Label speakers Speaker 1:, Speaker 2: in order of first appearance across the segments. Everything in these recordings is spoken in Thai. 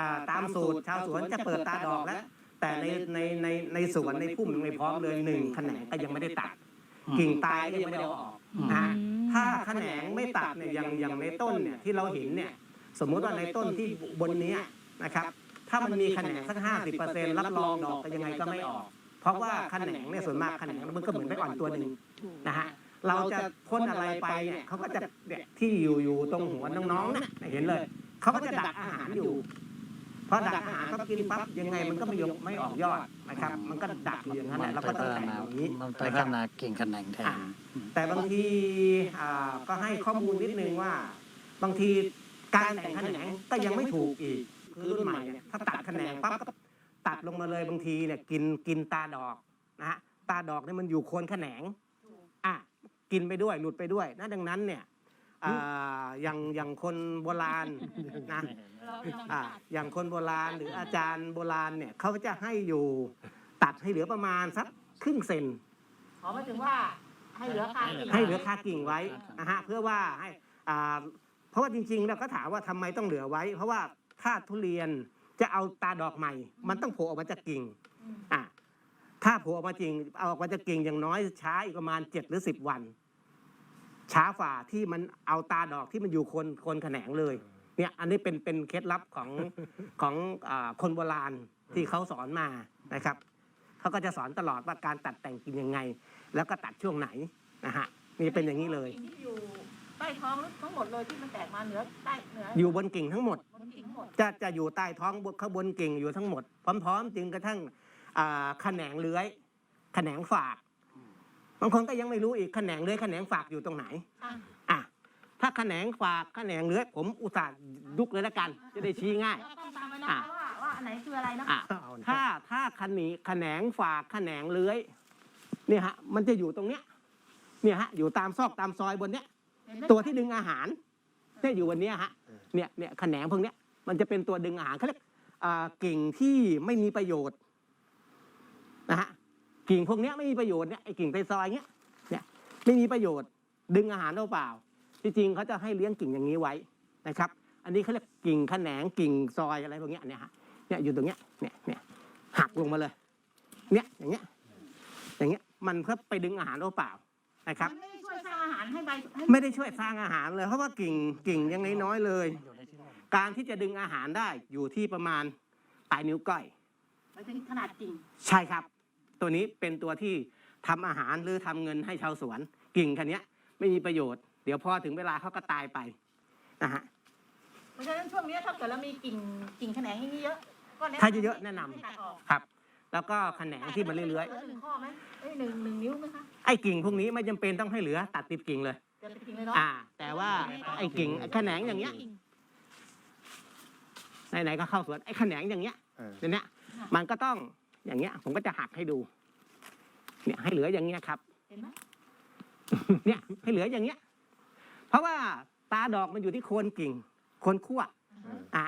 Speaker 1: อ่าตามสูตรชาวสวนจะเปิดตาดอกแล้ว แต่ในในในในสวนในพุ่มยังไม่พร้อมเลยหนึ่งแขนงก็ยังไม่ได้ตัดกิ่งตายก็ยังไม่ได้เอาออกนะฮะถ้าแขนงไม่ตัดเนี่ยอย่างอย่างในต้นเนี่ยที่เราเห็นเนี่ยสมมุติว่าในต้นที่บนเนี้ยนะครับ ถ้ามันมีแขนงสักห้าสิบเปอร์เซ็นต์รับรองดอกก็ยังไงก็ไม่ออก เพราะว่าแขนงเนี่ยส่วนมากแขนงมันก็เหมือนไม่อ่อนตัวหนึ่ง นะฮะเราจะพ่นอะไรไปเนี่ยเขาก็จะเนี่ยที่อยู่อยู่ตรงหัวน้องๆเนี่ยเห็นเลย เขาก็จะดักอาหารอยู่ พอดักอาหารเขากินปั๊บยังไงมันก็ไม่ยกไม่ออกยอดนะครับ มันก็ดักอยู่อย่างนั้นแหละเราก็ต้องแต่งอย่างนี้
Speaker 2: มันพั
Speaker 1: นะค
Speaker 2: ฒ
Speaker 1: รับ
Speaker 2: นากิ่งแขนงแทน
Speaker 1: อ่าแต่บางทีอ่าก็ให้ข้อมูลนิดนึงว่า บางทีการแต่งแขนงก็ยังไม่ถูกอีกคือรุ่นใหม่เนี่ยถ้าตัดแขนงปั๊บก็ตัดลงมาเลยบางทีเนี่ยกินกินตาดอกนะฮะตาดอกเนี่ยมันอยู่โคนแขนงอะกินไปด้วยหลุดไปด้วยนะดังนั้นเนี่ย อ่าอย่างอย่างคนโบราณนะอ่าอย่างคนโบราณหรืออาจารย์โบราณเนี่ยเขาก็จะให้อยู่ตัดให้เหลือประมาณสักครึ่งเซน
Speaker 3: ขอหมายถึงว่าให้เหลือคากิ่ง
Speaker 1: ให้เหลือคากิ่งไว้นะฮะเพื่อว่าให้อ่าเพราะว่าจริงๆเราก็ถามว่าทำไมต้องเหลือไว้ เพราะว่าถ้าทุเรียนจะเอาตาดอกใหม่ มันต้องโผล่ออกมาจากกิ่งอะถ้าโผล่ออกมาจริงเอาออกมาจากกิ่งอย่างน้อยช้าอีกประมาณเจ็ดหรือสิบวัน ช้าฝ่าที่มันเอาตาดอกที่มันอยู่คนคนแขนงเลยเนี่ยอันนี้เป็นเป็นเคล็ดลับของของอาคนโบราณที่เขาสอนมานะครับเขาก็จะสอนตลอดว่าการตัดแต่งกิ่งยังไง แล้วก็ตัดช่วงไหนนะฮะนี่เป็นอย่างนี้เลย
Speaker 3: กิ่งที่อยู่ใต้ท้องทั้งหมดเลยที่มันแตกมาเหนือใต้เหนือ
Speaker 1: อยู่บนกิ่งทั้งหมด
Speaker 3: บนกิ่งทั้งหมด
Speaker 1: จะจะอยู่ใต้ท้องบนข้างบนกิ่งอยู่ทั้งหมด พร้อม ๆ จึงกระทั่งอ่าแขนงเลื้อย แขนงฝาก บางคนก็ยังไม่รู้อีกแขนงเลื้อยแขนงฝากอยู่ตรงไหน
Speaker 3: อะ
Speaker 1: อะถ้าแขนงฝากแขนงเลื้อยผมอุตส่าห์ยุกเลยแล้วกัน จะได้ชี้ง่าย
Speaker 3: แล้วต้องตามไปนะคะว่าว่าอันไหนคืออะไรนะ
Speaker 1: อะถ้าถ้าขนีแขนงฝากแขนงเลื้อยเนี่ยฮะมันจะอยู่ตรงเนี้ยเนี่ยฮะอยู่ตามซอกตามซอยบนเนี้ย
Speaker 3: เห็นไหม
Speaker 1: ตัวที่ดึงอาหารเนี่ยอยู่บนเนี้ยฮะเนี่ยเนี่ยแขนงพวกเนี้ยมันจะเป็นตัวดึงอาหารเขาเรียกอ่ากิ่งที่ไม่มีประโยชน์นะฮะ กิ่งพวกเนี้ยไม่มีประโยชน์เนี่ยไอ้กิ่งใต้ซอยเนี้ยเนี่ยไม่มีประโยชน์ ดึงอาหารเปล่าๆที่จริงเขาจะให้เลี้ยงกิ่งอย่างนี้ไว้นะครับ อันนี้เขาเรียกกิ่งแขนงกิ่งซอยอะไรพวกเนี้ยเนี่ยฮะเนี่ยอยู่ตรงเนี้ยเนี่ยเนี่ยหักลงมาเลยเนี่ยอย่างเงี้ยอย่างเงี้ยมันเพื่อไปดึงอาหารเปล่าๆนะครับ
Speaker 3: มันไม่ได้ช่วยสร้างอาหารให้ใบให้
Speaker 1: ไม่ได้ช่วยสร้างอาหารเลย เพราะว่ากิ่งกิ่งยังน้อยๆเลย การที่จะดึงอาหารได้อยู่ที่ประมาณปลายนิ้วก้อย
Speaker 3: หมายถึงขนาดกิ่ง
Speaker 1: ใช่ครับ ตัวนี้เป็นตัวที่ทำอาหารหรือทำเงินให้ชาวสวน กิ่งคันนี้ยไม่มีประโยชน์ เดี๋ยวพอถึงเวลาเขาก็ตายไปนะฮะ
Speaker 3: เพราะฉะนั้นช่วงนี้ถ้าเกิดเรามีกิ่งกิ่งแขนงอย่างนี้เยอะก็แนะนำ
Speaker 1: ถ้าเยอะๆแนะนำ
Speaker 3: ให้ตัดออก
Speaker 1: ครับ แล้วก็แขนงที่มันเลื้อย
Speaker 3: หนึ่งข้อไหมเอ้ยหนึ่งหนึ่งนิ้วไหมคะ
Speaker 1: ๆไอ้กิ่งพวกนี้ไม่จำเป็นต้องให้เหลือตัดติดกิ่งเลย
Speaker 3: เดี๋ยวไปกิ่งเลยเนาะ
Speaker 1: อ่า แต่ว่าไอ้กิ่งไอ้แขนงอย่างเงี้ยไหนๆก็เข้าสวนไอ้แขนงอย่างเงี้ย
Speaker 4: เออ
Speaker 1: เนี่ยมันก็ต้อง อย่างเงี้ย ผมก็จะหักให้ดู เนี่ยให้เหลืออย่างเงี้ยครับ
Speaker 3: เห็นไหม
Speaker 1: เนี่ยให้เหลืออย่างเงี้ย เพราะว่าตาดอกมันอยู่ที่โคนกิ่ง โคนขั้วอะ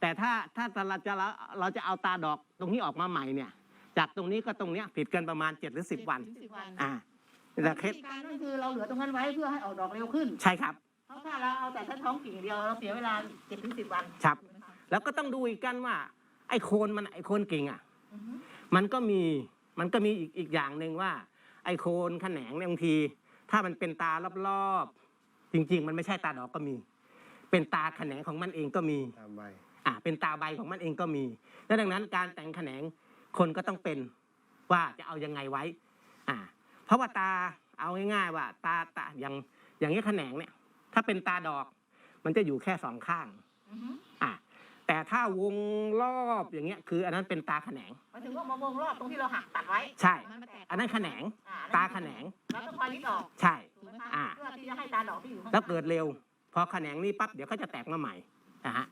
Speaker 1: แต่ถ้าถ้าเราจะเราเราจะเอาตาดอกตรงนี้ออกมาใหม่เนี่ย จากตรงนี้ก็ตรงเนี้ยผิดกันประมาณเจ็ดหรือสิบวัน
Speaker 3: ถึงสิบวัน
Speaker 1: อ่าแต่เค
Speaker 3: วิ
Speaker 1: ส
Speaker 3: ธีการนั่นคือเราเหลือตรงนั้นไว้เพื่อให้ออกดอกเร็วขึ้น
Speaker 1: ใช่ครับ
Speaker 3: เพราะถ้าเราเอาแต่แค่ท้องกิ่งอย่างเดียวเราเสียเวลาเจ็ดถึงสิบวัน
Speaker 1: ครับ แล้วก็ต้องดูอีกกันว่า ไอ้โคนมันไอ้โคนกิ่งอะ
Speaker 3: อือฮึ
Speaker 1: มันก็มีมันก็มีอีกอีกอย่างหนึ่งว่า ไอ้โคนแขนงเนี่ยบางที ถ้ามันเป็นตารอบๆจริง ๆ มันไม่ใช่ตาดอกก็มี เป็นตาแขนงของมันเองก็มี
Speaker 4: ตามใบ
Speaker 1: อ่าเป็นตาใบของมันเองก็มีและดังนั้นการแต่งแขนงคนก็ต้องเป็นว่าจะเอายังไงไว้อ่าเพราะว่าตาเอาง่ายๆว่า ตาตาอย่างอย่างนี้แขนงเนี่ย ถ้าเป็นตาดอก มันจะอยู่แค่สองข้าง
Speaker 3: อือฮึ
Speaker 1: อ่า แต่ถ้าวงรอบอย่างเงี้ยคือ อันนั้นเป็นตาแขนง
Speaker 3: หมายถึงว่ามาวงรอบตรงที่เราหักตัดไว้
Speaker 1: ใช่
Speaker 3: มันมาแตก
Speaker 1: อันนั้นแขนง
Speaker 3: อ่
Speaker 1: ตาแขนง
Speaker 3: แล้วก็คอยลิดออก
Speaker 1: ใช่
Speaker 3: ถูกไหมคะ
Speaker 1: อ่า
Speaker 3: เพื่อที่จะให้ตาดอกที่อยู่ข้าง
Speaker 1: แล้วเกิดเร็ว พอแขนงนี้ปั๊บเดี๋ยวก็จะแตกมาใหม่นะฮะ